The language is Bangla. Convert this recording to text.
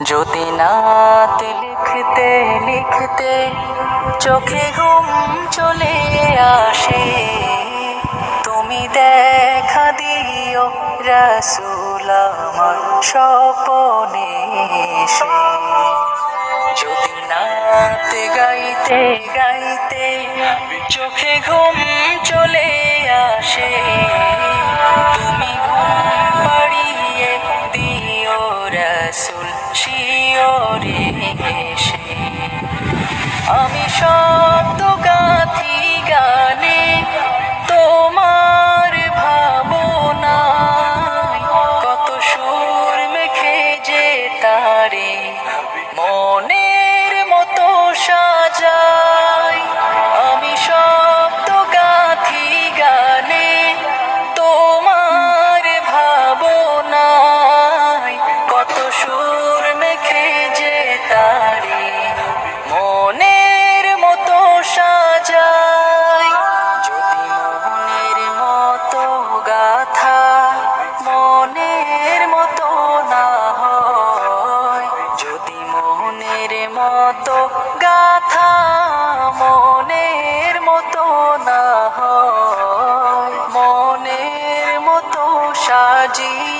যদি নাত লিখতে লিখতে চোখে ঘুম চলে আসে তুমি দেখা দিও রসুল আমার স্বপনে যদি নাত গাইতে গাইতে রসুল শিওরে আমি শব্দ গাথি গানে তোমার ভাবনায় কত সুর মেখে যে তারে মনের মতো গাথা মনের মতো না হয়। মনের মতো সাজিয়ে